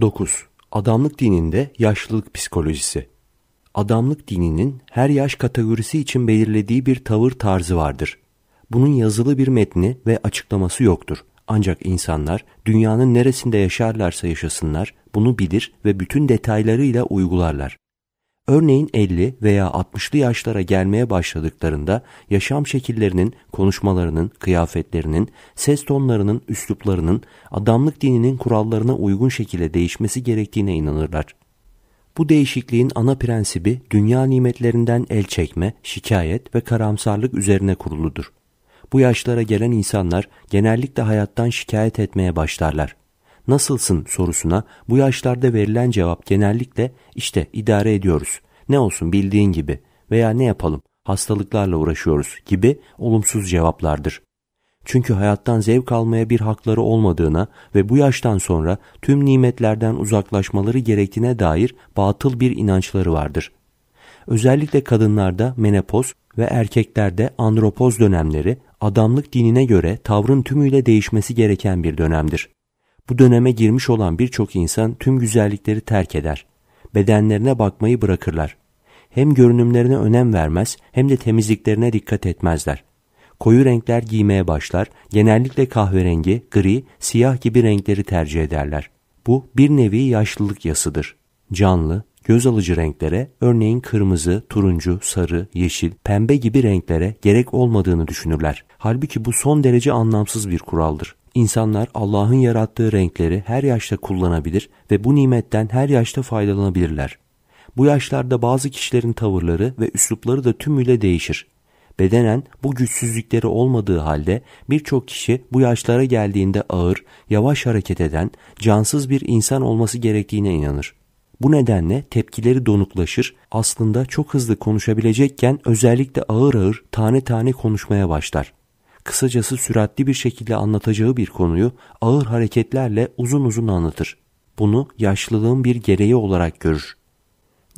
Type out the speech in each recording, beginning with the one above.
9. Adamlık dininde yaşlılık psikolojisi. Adamlık dininin her yaş kategorisi için belirlediği bir tavır tarzı vardır. Bunun yazılı bir metni ve açıklaması yoktur. Ancak insanlar dünyanın neresinde yaşarlarsa yaşasınlar bunu bilir ve bütün detaylarıyla uygularlar. Örneğin 50 veya 60'lı yaşlara gelmeye başladıklarında yaşam şekillerinin, konuşmalarının, kıyafetlerinin, ses tonlarının, üsluplarının adamlık dininin kurallarına uygun şekilde değişmesi gerektiğine inanırlar. Bu değişikliğin ana prensibi dünya nimetlerinden el çekme, şikayet ve karamsarlık üzerine kuruludur. Bu yaşlara gelen insanlar genellikle hayattan şikayet etmeye başlarlar nasılsın sorusuna bu yaşlarda verilen cevap genellikle işte idare ediyoruz. Ne olsun bildiğin gibi veya ne yapalım hastalıklarla uğraşıyoruz gibi olumsuz cevaplardır. Çünkü hayattan zevk almaya bir hakları olmadığına ve bu yaştan sonra tüm nimetlerden uzaklaşmaları gerektiğine dair batıl bir inançları vardır. Özellikle kadınlarda menopoz ve erkeklerde andropoz dönemleri adamlık dinine göre tavrın tümüyle değişmesi gereken bir dönemdir. Bu döneme girmiş olan birçok insan tüm güzellikleri terk eder. Bedenlerine bakmayı bırakırlar. Hem görünümlerine önem vermez hem de temizliklerine dikkat etmezler. Koyu renkler giymeye başlar, genellikle kahverengi, gri, siyah gibi renkleri tercih ederler. Bu bir nevi yaşlılık yasıdır. Canlı, göz alıcı renklere, örneğin kırmızı, turuncu, sarı, yeşil, pembe gibi renklere gerek olmadığını düşünürler. Halbuki bu son derece anlamsız bir kuraldır. İnsanlar Allah'ın yarattığı renkleri her yaşta kullanabilir ve bu nimetten her yaşta faydalanabilirler. Bu yaşlarda bazı kişilerin tavırları ve üslupları da tümüyle değişir. Bedenen bu güçsüzlükleri olmadığı halde birçok kişi bu yaşlara geldiğinde ağır, yavaş hareket eden, cansız bir insan olması gerektiğine inanır. Bu nedenle tepkileri donuklaşır, aslında çok hızlı konuşabilecekken özellikle ağır ağır tane tane konuşmaya başlar kısacası süratli bir şekilde anlatacağı bir konuyu ağır hareketlerle uzun uzun anlatır. Bunu yaşlılığın bir gereği olarak görür.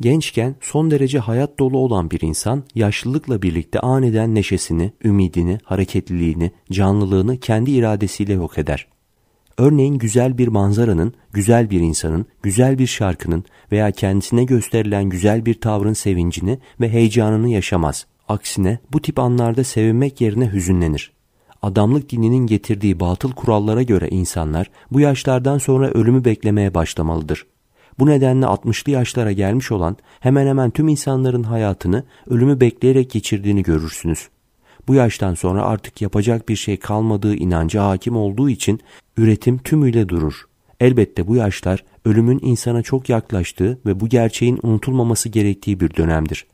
Gençken son derece hayat dolu olan bir insan yaşlılıkla birlikte aniden neşesini, ümidini, hareketliliğini, canlılığını kendi iradesiyle yok eder. Örneğin güzel bir manzaranın, güzel bir insanın, güzel bir şarkının veya kendisine gösterilen güzel bir tavrın sevincini ve heyecanını yaşamaz. Aksine bu tip anlarda sevinmek yerine hüzünlenir adamlık dininin getirdiği batıl kurallara göre insanlar bu yaşlardan sonra ölümü beklemeye başlamalıdır. Bu nedenle 60'lı yaşlara gelmiş olan hemen hemen tüm insanların hayatını ölümü bekleyerek geçirdiğini görürsünüz. Bu yaştan sonra artık yapacak bir şey kalmadığı inancı hakim olduğu için üretim tümüyle durur. Elbette bu yaşlar ölümün insana çok yaklaştığı ve bu gerçeğin unutulmaması gerektiği bir dönemdir.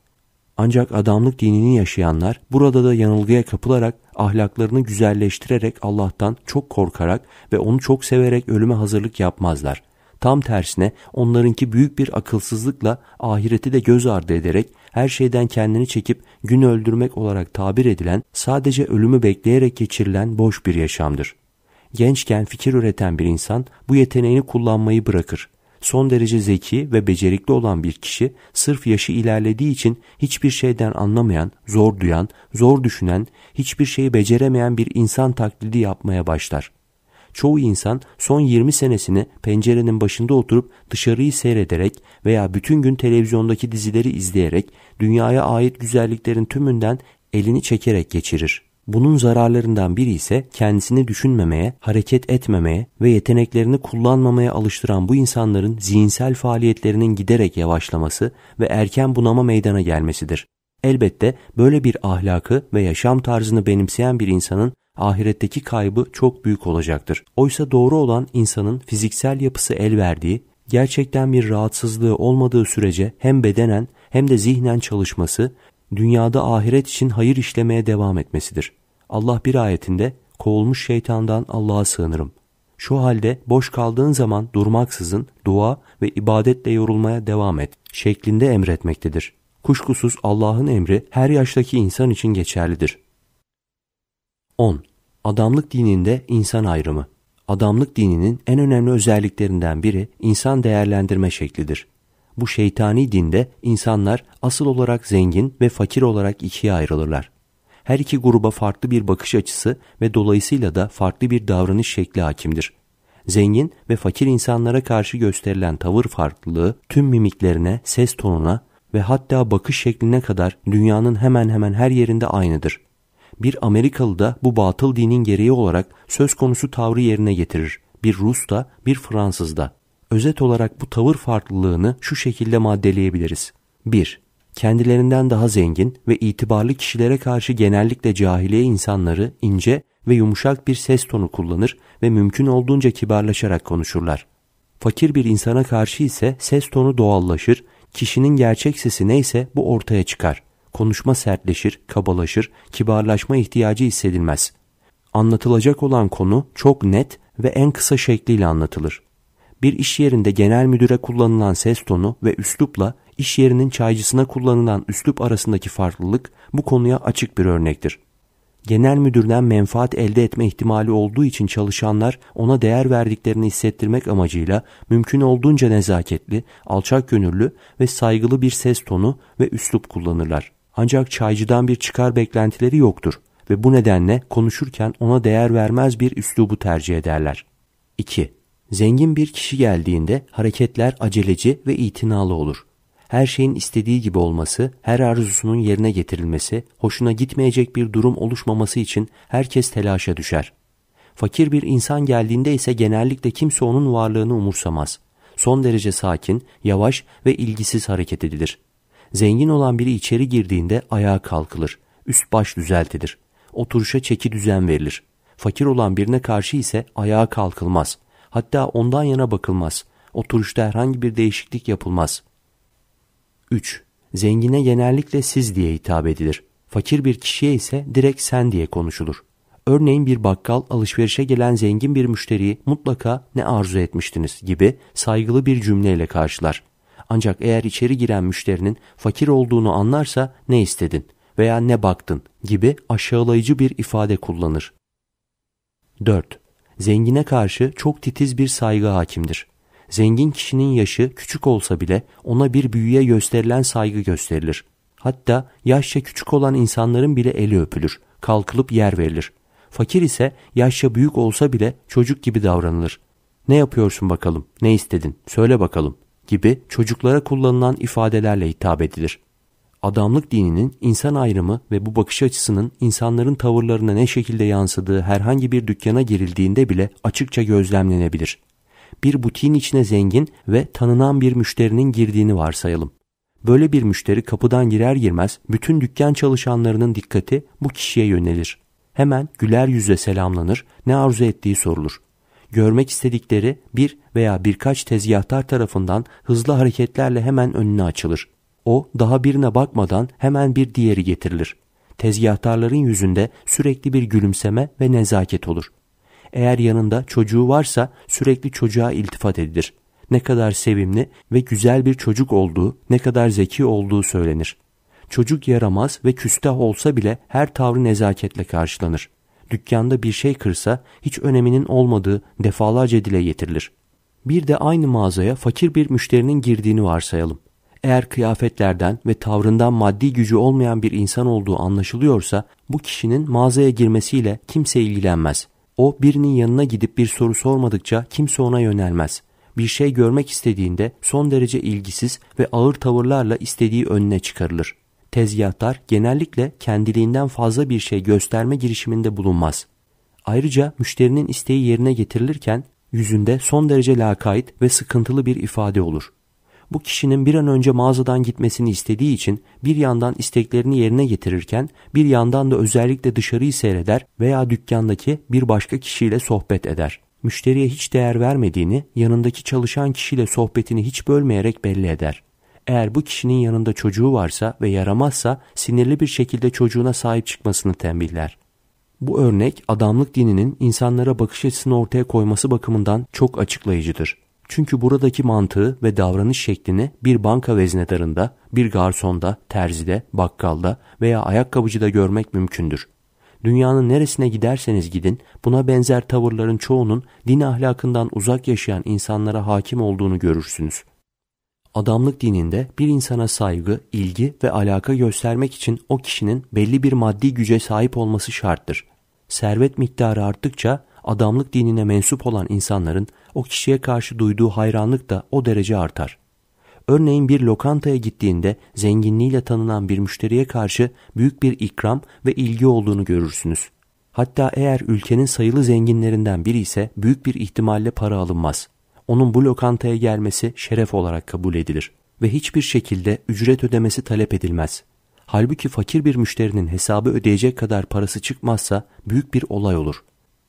Ancak adamlık dinini yaşayanlar burada da yanılgıya kapılarak ahlaklarını güzelleştirerek Allah'tan çok korkarak ve onu çok severek ölüme hazırlık yapmazlar. Tam tersine onlarınki büyük bir akılsızlıkla ahireti de göz ardı ederek her şeyden kendini çekip gün öldürmek olarak tabir edilen sadece ölümü bekleyerek geçirilen boş bir yaşamdır. Gençken fikir üreten bir insan bu yeteneğini kullanmayı bırakır son derece zeki ve becerikli olan bir kişi sırf yaşı ilerlediği için hiçbir şeyden anlamayan, zor duyan, zor düşünen, hiçbir şeyi beceremeyen bir insan taklidi yapmaya başlar. Çoğu insan son 20 senesini pencerenin başında oturup dışarıyı seyrederek veya bütün gün televizyondaki dizileri izleyerek dünyaya ait güzelliklerin tümünden elini çekerek geçirir. Bunun zararlarından biri ise kendisini düşünmemeye, hareket etmemeye ve yeteneklerini kullanmamaya alıştıran bu insanların zihinsel faaliyetlerinin giderek yavaşlaması ve erken bunama meydana gelmesidir. Elbette böyle bir ahlakı ve yaşam tarzını benimseyen bir insanın ahiretteki kaybı çok büyük olacaktır. Oysa doğru olan insanın fiziksel yapısı el verdiği, gerçekten bir rahatsızlığı olmadığı sürece hem bedenen hem de zihnen çalışması, dünyada ahiret için hayır işlemeye devam etmesidir. Allah bir ayetinde kovulmuş şeytandan Allah'a sığınırım. Şu halde boş kaldığın zaman durmaksızın dua ve ibadetle yorulmaya devam et şeklinde emretmektedir. Kuşkusuz Allah'ın emri her yaştaki insan için geçerlidir. 10. Adamlık dininde insan ayrımı. Adamlık dininin en önemli özelliklerinden biri insan değerlendirme şeklidir. Bu şeytani dinde insanlar asıl olarak zengin ve fakir olarak ikiye ayrılırlar her iki gruba farklı bir bakış açısı ve dolayısıyla da farklı bir davranış şekli hakimdir. Zengin ve fakir insanlara karşı gösterilen tavır farklılığı tüm mimiklerine, ses tonuna ve hatta bakış şekline kadar dünyanın hemen hemen her yerinde aynıdır. Bir Amerikalı da bu batıl dinin gereği olarak söz konusu tavrı yerine getirir. Bir Rus da bir Fransız da. Özet olarak bu tavır farklılığını şu şekilde maddeleyebiliriz. 1. Kendilerinden daha zengin ve itibarlı kişilere karşı genellikle cahiliye insanları ince ve yumuşak bir ses tonu kullanır ve mümkün olduğunca kibarlaşarak konuşurlar. Fakir bir insana karşı ise ses tonu doğallaşır, kişinin gerçek sesi neyse bu ortaya çıkar. Konuşma sertleşir, kabalaşır, kibarlaşma ihtiyacı hissedilmez. Anlatılacak olan konu çok net ve en kısa şekliyle anlatılır. Bir iş yerinde genel müdüre kullanılan ses tonu ve üslupla iş yerinin çaycısına kullanılan üslup arasındaki farklılık bu konuya açık bir örnektir. Genel müdürden menfaat elde etme ihtimali olduğu için çalışanlar ona değer verdiklerini hissettirmek amacıyla mümkün olduğunca nezaketli, alçak gönüllü ve saygılı bir ses tonu ve üslup kullanırlar. Ancak çaycıdan bir çıkar beklentileri yoktur ve bu nedenle konuşurken ona değer vermez bir üslubu tercih ederler. 2. Zengin bir kişi geldiğinde hareketler aceleci ve itinalı olur. Her şeyin istediği gibi olması, her arzusunun yerine getirilmesi, hoşuna gitmeyecek bir durum oluşmaması için herkes telaşa düşer. Fakir bir insan geldiğinde ise genellikle kimse onun varlığını umursamaz. Son derece sakin, yavaş ve ilgisiz hareket edilir. Zengin olan biri içeri girdiğinde ayağa kalkılır. Üst baş düzeltilir. Oturuşa çeki düzen verilir. Fakir olan birine karşı ise ayağa kalkılmaz. Hatta ondan yana bakılmaz. Oturuşta herhangi bir değişiklik yapılmaz. 3. Zengine genellikle siz diye hitap edilir. Fakir bir kişiye ise direkt sen diye konuşulur. Örneğin bir bakkal alışverişe gelen zengin bir müşteriyi mutlaka ne arzu etmiştiniz gibi saygılı bir cümleyle karşılar. Ancak eğer içeri giren müşterinin fakir olduğunu anlarsa ne istedin veya ne baktın gibi aşağılayıcı bir ifade kullanır. 4. Zengine karşı çok titiz bir saygı hakimdir. Zengin kişinin yaşı küçük olsa bile ona bir büyüye gösterilen saygı gösterilir. Hatta yaşça küçük olan insanların bile eli öpülür, kalkılıp yer verilir. Fakir ise yaşça büyük olsa bile çocuk gibi davranılır. Ne yapıyorsun bakalım, ne istedin, söyle bakalım gibi çocuklara kullanılan ifadelerle hitap edilir. Adamlık dininin insan ayrımı ve bu bakış açısının insanların tavırlarına ne şekilde yansıdığı herhangi bir dükkana girildiğinde bile açıkça gözlemlenebilir bir butiğin içine zengin ve tanınan bir müşterinin girdiğini varsayalım. Böyle bir müşteri kapıdan girer girmez bütün dükkan çalışanlarının dikkati bu kişiye yönelir. Hemen güler yüzle selamlanır, ne arzu ettiği sorulur. Görmek istedikleri bir veya birkaç tezgahtar tarafından hızlı hareketlerle hemen önüne açılır. O daha birine bakmadan hemen bir diğeri getirilir. Tezgahtarların yüzünde sürekli bir gülümseme ve nezaket olur. Eğer yanında çocuğu varsa sürekli çocuğa iltifat edilir. Ne kadar sevimli ve güzel bir çocuk olduğu, ne kadar zeki olduğu söylenir. Çocuk yaramaz ve küstah olsa bile her tavrı nezaketle karşılanır. Dükkanda bir şey kırsa hiç öneminin olmadığı defalarca dile getirilir. Bir de aynı mağazaya fakir bir müşterinin girdiğini varsayalım. Eğer kıyafetlerden ve tavrından maddi gücü olmayan bir insan olduğu anlaşılıyorsa bu kişinin mağazaya girmesiyle kimse ilgilenmez. O birinin yanına gidip bir soru sormadıkça kimse ona yönelmez. Bir şey görmek istediğinde son derece ilgisiz ve ağır tavırlarla istediği önüne çıkarılır. Tezgahtar genellikle kendiliğinden fazla bir şey gösterme girişiminde bulunmaz. Ayrıca müşterinin isteği yerine getirilirken yüzünde son derece lakayt ve sıkıntılı bir ifade olur bu kişinin bir an önce mağazadan gitmesini istediği için bir yandan isteklerini yerine getirirken bir yandan da özellikle dışarıyı seyreder veya dükkandaki bir başka kişiyle sohbet eder. Müşteriye hiç değer vermediğini, yanındaki çalışan kişiyle sohbetini hiç bölmeyerek belli eder. Eğer bu kişinin yanında çocuğu varsa ve yaramazsa sinirli bir şekilde çocuğuna sahip çıkmasını tembihler. Bu örnek adamlık dininin insanlara bakış açısını ortaya koyması bakımından çok açıklayıcıdır. Çünkü buradaki mantığı ve davranış şeklini bir banka veznedarında, bir garsonda, terzide, bakkalda veya ayakkabıcıda görmek mümkündür. Dünyanın neresine giderseniz gidin buna benzer tavırların çoğunun din ahlakından uzak yaşayan insanlara hakim olduğunu görürsünüz. Adamlık dininde bir insana saygı, ilgi ve alaka göstermek için o kişinin belli bir maddi güce sahip olması şarttır. Servet miktarı arttıkça adamlık dinine mensup olan insanların o kişiye karşı duyduğu hayranlık da o derece artar. Örneğin bir lokantaya gittiğinde zenginliğiyle tanınan bir müşteriye karşı büyük bir ikram ve ilgi olduğunu görürsünüz. Hatta eğer ülkenin sayılı zenginlerinden biri ise büyük bir ihtimalle para alınmaz. Onun bu lokantaya gelmesi şeref olarak kabul edilir ve hiçbir şekilde ücret ödemesi talep edilmez. Halbuki fakir bir müşterinin hesabı ödeyecek kadar parası çıkmazsa büyük bir olay olur.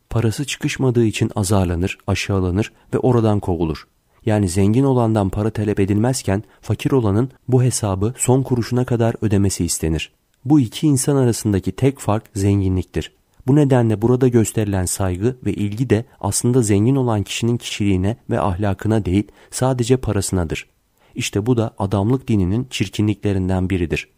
Parası çıkışmadığı için azarlanır, aşağılanır ve oradan kovulur. Yani zengin olandan para talep edilmezken fakir olanın bu hesabı son kuruşuna kadar ödemesi istenir. Bu iki insan arasındaki tek fark zenginliktir. Bu nedenle burada gösterilen saygı ve ilgi de aslında zengin olan kişinin kişiliğine ve ahlakına değil sadece parasınadır. İşte bu da adamlık dininin çirkinliklerinden biridir.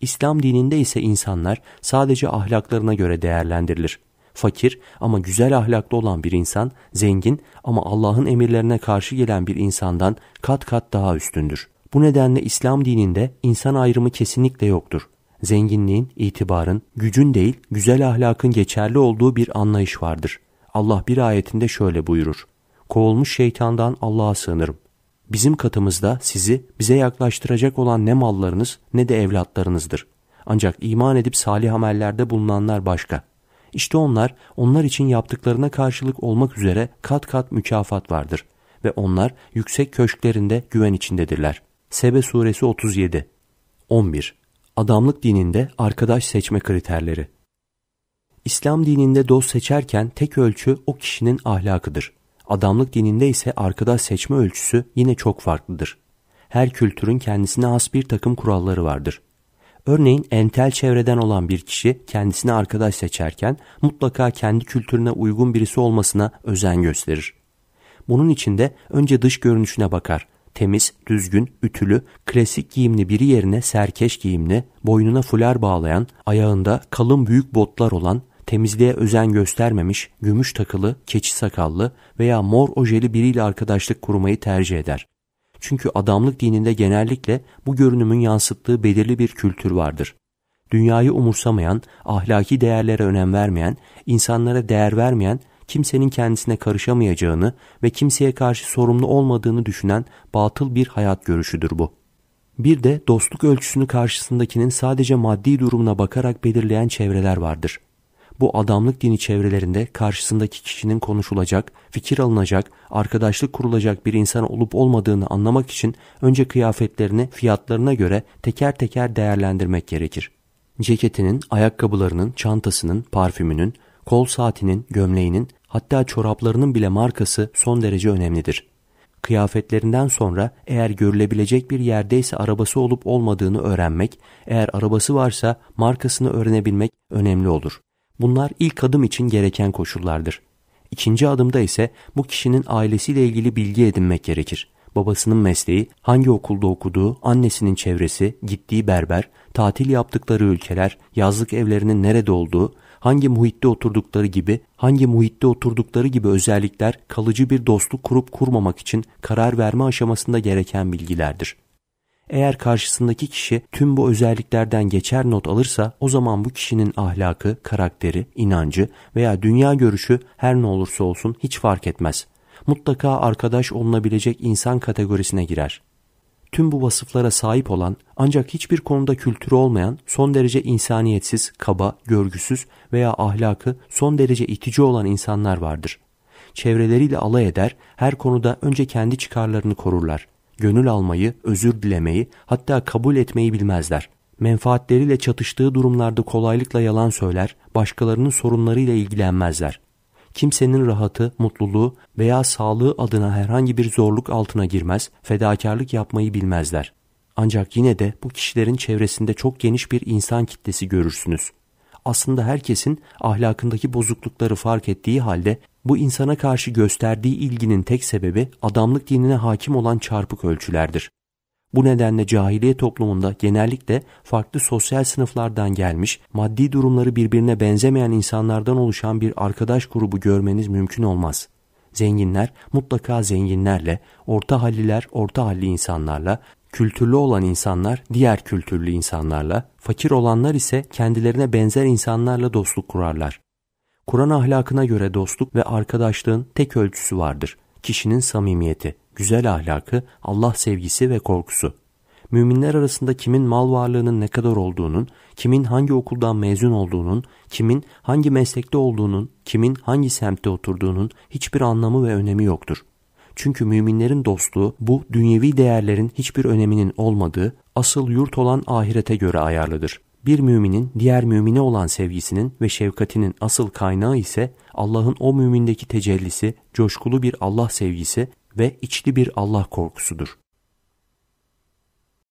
İslam dininde ise insanlar sadece ahlaklarına göre değerlendirilir. Fakir ama güzel ahlaklı olan bir insan, zengin ama Allah'ın emirlerine karşı gelen bir insandan kat kat daha üstündür. Bu nedenle İslam dininde insan ayrımı kesinlikle yoktur. Zenginliğin, itibarın, gücün değil, güzel ahlakın geçerli olduğu bir anlayış vardır. Allah bir ayetinde şöyle buyurur. Kovulmuş şeytandan Allah'a sığınırım. Bizim katımızda sizi bize yaklaştıracak olan ne mallarınız ne de evlatlarınızdır. Ancak iman edip salih amellerde bulunanlar başka. İşte onlar, onlar için yaptıklarına karşılık olmak üzere kat kat mükafat vardır. Ve onlar yüksek köşklerinde güven içindedirler. Sebe suresi 37 11. Adamlık dininde arkadaş seçme kriterleri İslam dininde dost seçerken tek ölçü o kişinin ahlakıdır. Adamlık dininde ise arkadaş seçme ölçüsü yine çok farklıdır. Her kültürün kendisine has bir takım kuralları vardır. Örneğin entel çevreden olan bir kişi kendisine arkadaş seçerken mutlaka kendi kültürüne uygun birisi olmasına özen gösterir. Bunun için de önce dış görünüşüne bakar. Temiz, düzgün, ütülü, klasik giyimli biri yerine serkeş giyimli, boynuna fular bağlayan, ayağında kalın büyük botlar olan, temizliğe özen göstermemiş, gümüş takılı, keçi sakallı veya mor ojeli biriyle arkadaşlık kurmayı tercih eder. Çünkü adamlık dininde genellikle bu görünümün yansıttığı belirli bir kültür vardır. Dünyayı umursamayan, ahlaki değerlere önem vermeyen, insanlara değer vermeyen, kimsenin kendisine karışamayacağını ve kimseye karşı sorumlu olmadığını düşünen batıl bir hayat görüşüdür bu. Bir de dostluk ölçüsünü karşısındakinin sadece maddi durumuna bakarak belirleyen çevreler vardır. Bu adamlık dini çevrelerinde karşısındaki kişinin konuşulacak, fikir alınacak, arkadaşlık kurulacak bir insan olup olmadığını anlamak için önce kıyafetlerini fiyatlarına göre teker teker değerlendirmek gerekir. Ceketinin, ayakkabılarının, çantasının, parfümünün, kol saatinin, gömleğinin, hatta çoraplarının bile markası son derece önemlidir. Kıyafetlerinden sonra eğer görülebilecek bir yerdeyse arabası olup olmadığını öğrenmek, eğer arabası varsa markasını öğrenebilmek önemli olur. Bunlar ilk adım için gereken koşullardır. İkinci adımda ise bu kişinin ailesiyle ilgili bilgi edinmek gerekir. Babasının mesleği, hangi okulda okuduğu, annesinin çevresi, gittiği berber, tatil yaptıkları ülkeler, yazlık evlerinin nerede olduğu, hangi muhitte oturdukları gibi, hangi muhitte oturdukları gibi özellikler kalıcı bir dostluk kurup kurmamak için karar verme aşamasında gereken bilgilerdir. Eğer karşısındaki kişi tüm bu özelliklerden geçer not alırsa o zaman bu kişinin ahlakı, karakteri, inancı veya dünya görüşü her ne olursa olsun hiç fark etmez. Mutlaka arkadaş olunabilecek insan kategorisine girer. Tüm bu vasıflara sahip olan ancak hiçbir konuda kültürü olmayan, son derece insaniyetsiz, kaba, görgüsüz veya ahlakı son derece itici olan insanlar vardır. Çevreleriyle alay eder, her konuda önce kendi çıkarlarını korurlar gönül almayı, özür dilemeyi, hatta kabul etmeyi bilmezler. Menfaatleriyle çatıştığı durumlarda kolaylıkla yalan söyler, başkalarının sorunlarıyla ilgilenmezler. Kimsenin rahatı, mutluluğu veya sağlığı adına herhangi bir zorluk altına girmez, fedakarlık yapmayı bilmezler. Ancak yine de bu kişilerin çevresinde çok geniş bir insan kitlesi görürsünüz. Aslında herkesin ahlakındaki bozuklukları fark ettiği halde bu insana karşı gösterdiği ilginin tek sebebi adamlık dinine hakim olan çarpık ölçülerdir. Bu nedenle cahiliye toplumunda genellikle farklı sosyal sınıflardan gelmiş, maddi durumları birbirine benzemeyen insanlardan oluşan bir arkadaş grubu görmeniz mümkün olmaz. Zenginler mutlaka zenginlerle, orta halliler orta halli insanlarla, kültürlü olan insanlar diğer kültürlü insanlarla, fakir olanlar ise kendilerine benzer insanlarla dostluk kurarlar. Kur'an ahlakına göre dostluk ve arkadaşlığın tek ölçüsü vardır. Kişinin samimiyeti, güzel ahlakı, Allah sevgisi ve korkusu. Müminler arasında kimin mal varlığının ne kadar olduğunun, kimin hangi okuldan mezun olduğunun, kimin hangi meslekte olduğunun, kimin hangi semtte oturduğunun hiçbir anlamı ve önemi yoktur. Çünkü müminlerin dostluğu bu dünyevi değerlerin hiçbir öneminin olmadığı asıl yurt olan ahirete göre ayarlıdır. Bir müminin diğer mümine olan sevgisinin ve şefkatinin asıl kaynağı ise Allah'ın o mümindeki tecellisi, coşkulu bir Allah sevgisi ve içli bir Allah korkusudur.